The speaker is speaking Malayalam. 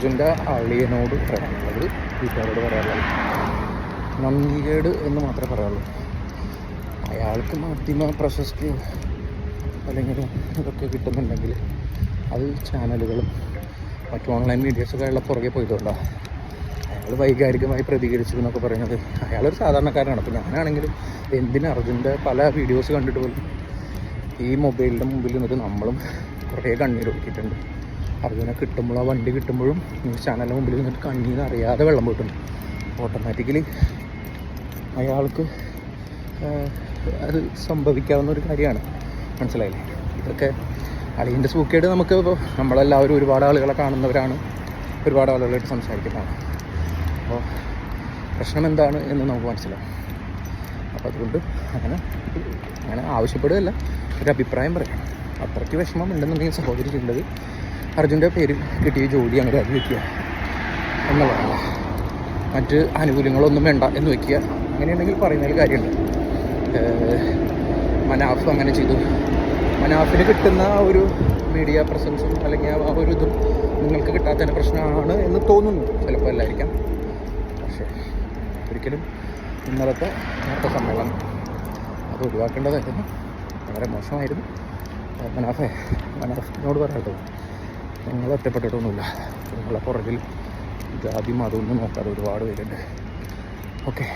അർജുന്റെ അളിയനോട് പറയാനുള്ളത് വീട്ടുകാരോട് പറയാനുള്ളത് നന്ദികേട് എന്ന് മാത്രമേ പറയാനുള്ളൂ അയാൾക്ക് മാധ്യമ പ്രശസ്തി അല്ലെങ്കിൽ ഇതൊക്കെ കിട്ടുന്നുണ്ടെങ്കിൽ അത് ചാനലുകളും മറ്റു ഓൺലൈൻ മീഡിയസൊക്കെ അയാളെ പുറകെ പോയതുകൊണ്ടാണ് അയാൾ വൈകാരികമായി പ്രതികരിച്ചു എന്നൊക്കെ പറയുന്നത് അയാളൊരു സാധാരണക്കാരനാണ്. അപ്പോൾ ഞാനാണെങ്കിലും എന്തിന് അർജുന്റെ പല വീഡിയോസ് കണ്ടിട്ട് പോലും ഈ മൊബൈലിന്റെ മുമ്പിൽ നിന്നിട്ട് നമ്മളും കുറേ കണ്ണീർ ഒഴുക്കിയിട്ടുണ്ട് അർജുനെ കിട്ടുമ്പോൾ ആ വണ്ടി കിട്ടുമ്പോഴും ന്യൂസ് ചാനലിന് മുമ്പിൽ നിന്നിട്ട് കണ്ണീർ അറിയാതെ വെള്ളം പോയിട്ടുണ്ട് ഓട്ടോമാറ്റിക്കലി അയാൾക്ക് അത് സംഭവിക്കാവുന്ന ഒരു കാര്യമാണ്. മനസ്സിലായില്ലേ? ഇതൊക്കെ അളിയന്റെ സൂക്കേട് നമുക്ക് നമ്മളെല്ലാവരും ഒരുപാട് ആളുകളെ കാണുന്നവരാണ് ഒരുപാട് ആളുകളായിട്ട് സംസാരിക്കുന്നതാണ്. അപ്പോൾ പ്രശ്നം എന്താണ് എന്ന് നമുക്ക് മനസ്സിലാവും. അപ്പോൾ അതുകൊണ്ട് അങ്ങനെ അങ്ങനെ ആവശ്യപ്പെടുകയല്ല ഒരു അഭിപ്രായം പറയാം. അത്രയ്ക്ക് വിഷമം ഉണ്ടെന്നുണ്ടെങ്കിൽ സഹോദരി ചെയ്യേണ്ടത് അർജുന്റെ പേര് കിട്ടിയ ജോലി അങ്ങനെ രാജിവെക്കുക എന്നുള്ളതാണ് മറ്റ് ആനുകൂല്യങ്ങളൊന്നും വേണ്ട എന്ന് വയ്ക്കുക അങ്ങനെയുണ്ടെങ്കിൽ പറയുന്നതിൽ കാര്യമുണ്ട്. മനാഫ് അങ്ങനെ ചെയ്തു. മനാഫിന് കിട്ടുന്ന ആ ഒരു മീഡിയ പ്രസൻസും അല്ലെങ്കിൽ ആ ഒരു ഇതും നിങ്ങൾക്ക് കിട്ടാത്തതിന് പ്രശ്നമാണ് എന്ന് തോന്നുന്നു. ചിലപ്പോൾ അല്ലായിരിക്കാം. പക്ഷേ ഒരിക്കലും ഇന്നലത്തെ നേരത്തെ സമ്മേളനം അത് ഒഴിവാക്കേണ്ടതായിരുന്നു. വളരെ മോശമായിരുന്നു. മനാഫേ മനാഫിനോട് പറയട്ടോ നിങ്ങൾ ഒറ്റപ്പെട്ടിട്ടൊന്നുമില്ല. നിങ്ങളെ പുറകിൽ ജാതി മതമൊന്നും നോക്കാതെ ഒരുപാട് പേരുണ്ട്. ഓക്കെ